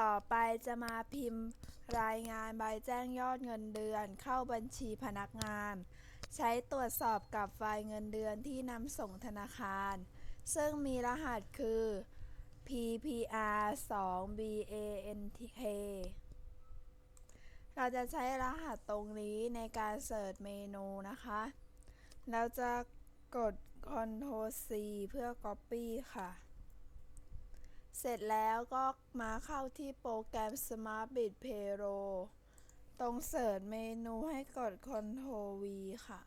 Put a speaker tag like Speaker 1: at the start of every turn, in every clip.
Speaker 1: ต่อไปจะมาพิมพ์รายงานใบแจ้งยอดเงินเดือนเข้าบัญชีพนักงาน ใช้ตรวจสอบกับไฟล์เงินเดือนที่นำส่งธนาคาร ซึ่งมีรหัสคือ PPR 2 BANK เราจะใช้รหัสตรงนี้ในการเสิร์ชเมนูนะคะแล้วจะกด Ctrl C เพื่อ Copy ค่ะ เสร็จแล้วก็มาเข้าที่โปรแกรม Smart Bit Payro ตรงเสิร์ชเมนูให้กด Ctrl V ค่ะ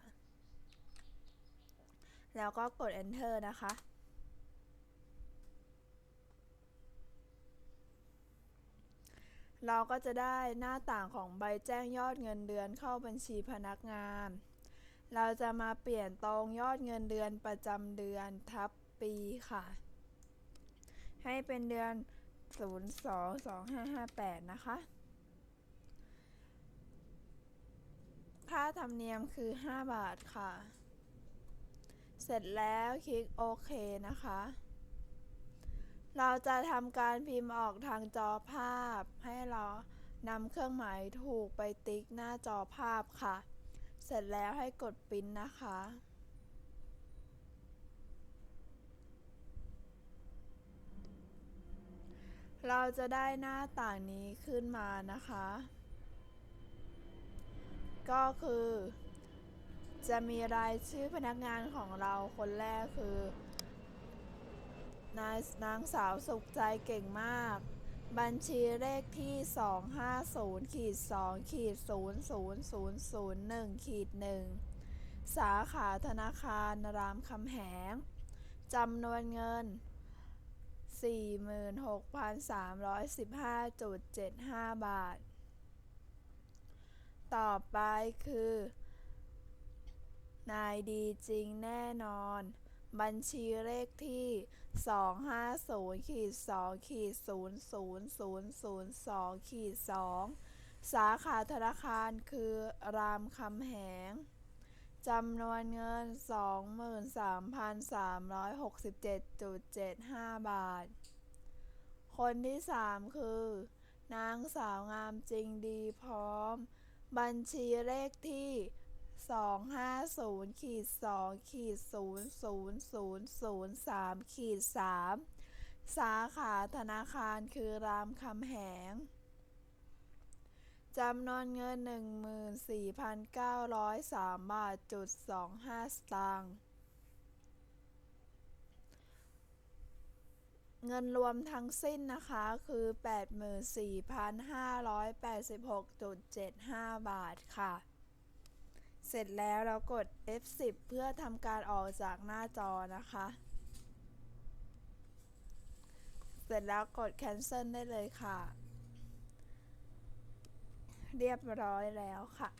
Speaker 1: แล้วก็กด Enter นะคะ เราก็จะได้หน้าต่างของใบแจ้งยอดเงินเดือนเข้าบัญชีพนักงาน เราจะมาเปลี่ยนตรงยอดเงินเดือนประจำเดือนทับปีค่ะ ให้เป็นเดือน 022558 นะคะ ค่าธรรมเนียมคือ 5 บาทค่ะ เสร็จแล้วคลิกโอเคนะคะ เราจะทำการพิมพ์ออกทางจอภาพ ให้เรานำเครื่องหมายถูกไปติ๊กหน้าจอภาพค่ะ เสร็จแล้วให้กดปิ้นนะคะ เราจะได้หน้าต่างนี้ขึ้นมานะคะ ก็คือ จะมีรายชื่อพนักงานของเราคนแรกคือนายนางสาวสุขใจเก่งมาก บัญชีเลขที่ 250ขีด2ขีด00001ขีด1สาขาธนาคารรามคำแหงจำนวนเงิน 46,315.75 บาท ต่อไปคือ นายดีจริงแน่นอน บัญชีเลขที่ 250ขีด2ขีด00002ขีด2สาขาธนาคารคือรามคำแหง จำนวนเงิน 23,367.75 บาท คนที่ 3 คือ นางสาวงามจริงดีพร้อม บัญชีเลขที่ 250ขีด2ขีด00003ขีด3สาขาธนาคารคือรามคำแหง จำนวนเงิน 14,903บาทจุด25 สตางค์เงินรวมทั้งสิ้นนะคะคือ 84,586.75 บาทค่ะ เสร็จแล้วเรากด F10 เพื่อทำการออกจากหน้าจอนะคะ เสร็จแล้วกด Cancel ได้เลยค่ะ เรียบร้อยแล้วค่ะ